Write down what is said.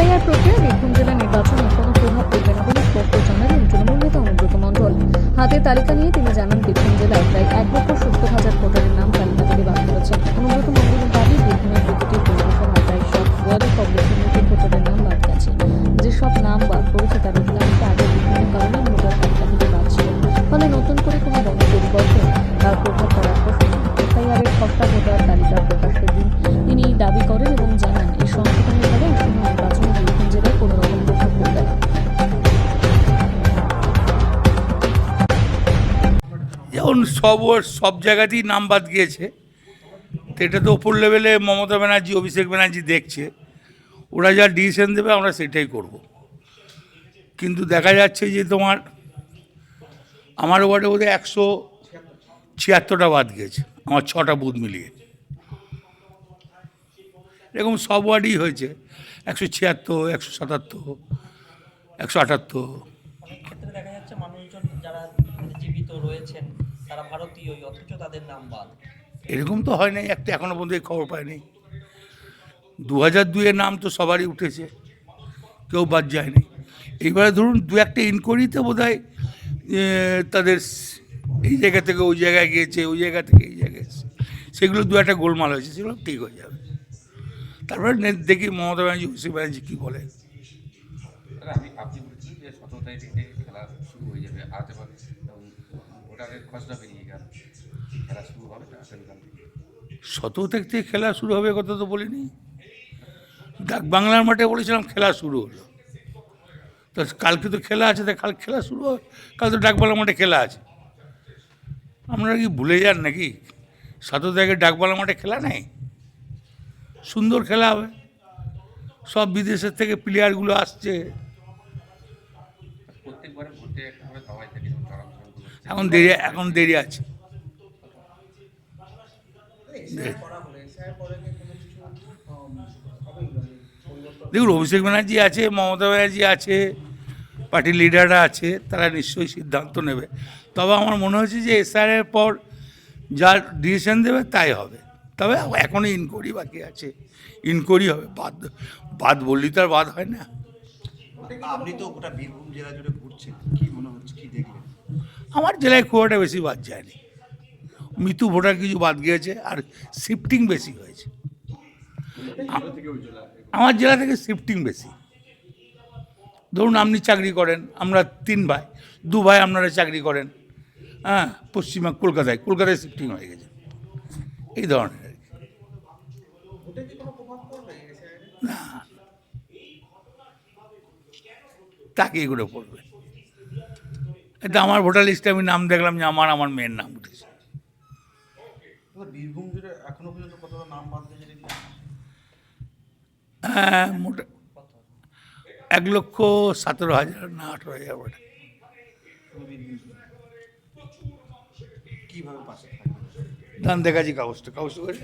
SIR প্রক্রিয়া বীরভূম জেলা নির্বাচনে কোনো প্রভাব পড়বে না বলে স্পষ্ট জানালেন তৃণমূল নেতা অনুব্রত মণ্ডল। হাতে তালিকা নিয়ে তিনি জানান, বীরভূম জেলায় প্রায় এক লক্ষ সত্তর হাজার ভোটারের সব ওর সব জায়গাতেই নাম বাদ গিয়েছে। তো এটা তো ওপর লেভেলে মমতা ব্যানার্জি, অভিষেক ব্যানার্জি দেখছে। ওরা যা ডিসিশন দেবে, আমরা সেটাই করব। কিন্তু দেখা যাচ্ছে যে তোমার, আমার ওয়ার্ডে বোধহয় একশো ছিয়াত্তরটা বাদ গিয়েছে, আমার ছটা বুথ মিলিয়ে। এরকম সব ওয়ার্ডই হয়েছে। একশো ছিয়াত্তর, একশো সাতাত্তর, একশো আটাত্তর। দেখা যাচ্ছে তারা ভারতীয়ই অথচ তাদের নাম বাদ। এরকম তো হয় নাই একটা এখনও পর্যন্ত খবর পায়নি। দু হাজার দুইয়ের নাম তো সবারই উঠেছে কেউ বাদ যায়নি। এইবারে ধরুন দু একটা ইনকোয়ারিতে বোধ হয় তাদের এই জায়গা থেকে ওই জায়গায় গিয়েছে ওই জায়গা থেকে এই জায়গায় এসেছে। সেগুলো দু একটা গোলমাল হয়েছে সেগুলো ঠিক হয়ে যাবে। তারপরে নে- দেখি মমতা ব্যানার্জি অভিষেক ব্যানার্জি কী বলে। আপনি বলেছিলেন যে সতেরো তারিখ থেকে খেলা শুরু হয়ে যাবে আজ উম, খসড়া বেরিয়ে গেল। খেলা শুরু হবে আগামীকাল থেকে। সতেরো তারিখ থেকে খেলা শুরু হবে কথা তো বলিনি। ডাক বাংলার মাঠে বলেছিলাম খেলা শুরু হলো। তো কালকে তো খেলা আছে তা কাল খেলা শুরু হবে। কাল তো ডাকবাংলা মাঠে খেলা আছে। আপনারা কি ভুলে যান নাকি? সতেরো তারিখে ডাকবাংলা মাঠে খেলা নেই? সুন্দর খেলা হবে। সব বিদেশের থেকে প্লেয়ারগুলো আসছে। প্রত্যেকবারে ভোটে এখন দেরি এখন দেরি আছে। দেখুন, অভিষেক ব্যানার্জি আছে, মমতা ব্যানার্জি আছে, পার্টির লিডাররা আছে, তারা নিশ্চয়ই সিদ্ধান্ত নেবে। তবে আমার মনে হচ্ছে যে এসআরের পর যা ডিসিশন দেবে তাই হবে। তবে এখনও ইনকোয়ারি বাকি আছে। ইনকোয়ারি হবে। বাদ বাদ বললেই তো আর বাদ হয় না। আপনি তো গোটা বীরভূম জেলা জুড়ে ঘুরছেন। কি মনে হচ্ছে? কি দেখলেন? আমার জেলায় খুব একটা বেশি বাদ যায়নি। মৃত্যু ভোটার কিছু বাদ গিয়েছে আর শিফটিং বেশি হয়েছে। আমার জেলা থেকে শিফটিং বেশি। ধরুন আপনি চাকরি করেন আমরা তিন ভাই দু ভাই আপনারা চাকরি করেন হ্যাঁ পশ্চিমবঙ্গ কলকাতায় কলকাতায় শিফটিং হয়ে গেছে। এই ধরনের আর কি। না তাকে এগুলো পড়বে এটা আমার ভোটার লিস্টে আমি নাম দেখলাম যে আমার আমার মেয়ের নাম উঠেছে। বীরভূম জুড়ে এখনও পর্যন্ত কতটা নাম বাদ হ্যাঁ মোটা এক লক্ষ সতেরো হাজার না আঠেরো হাজার ওটা ধান দেখাচ্ছি কাগজটা কাগজ করে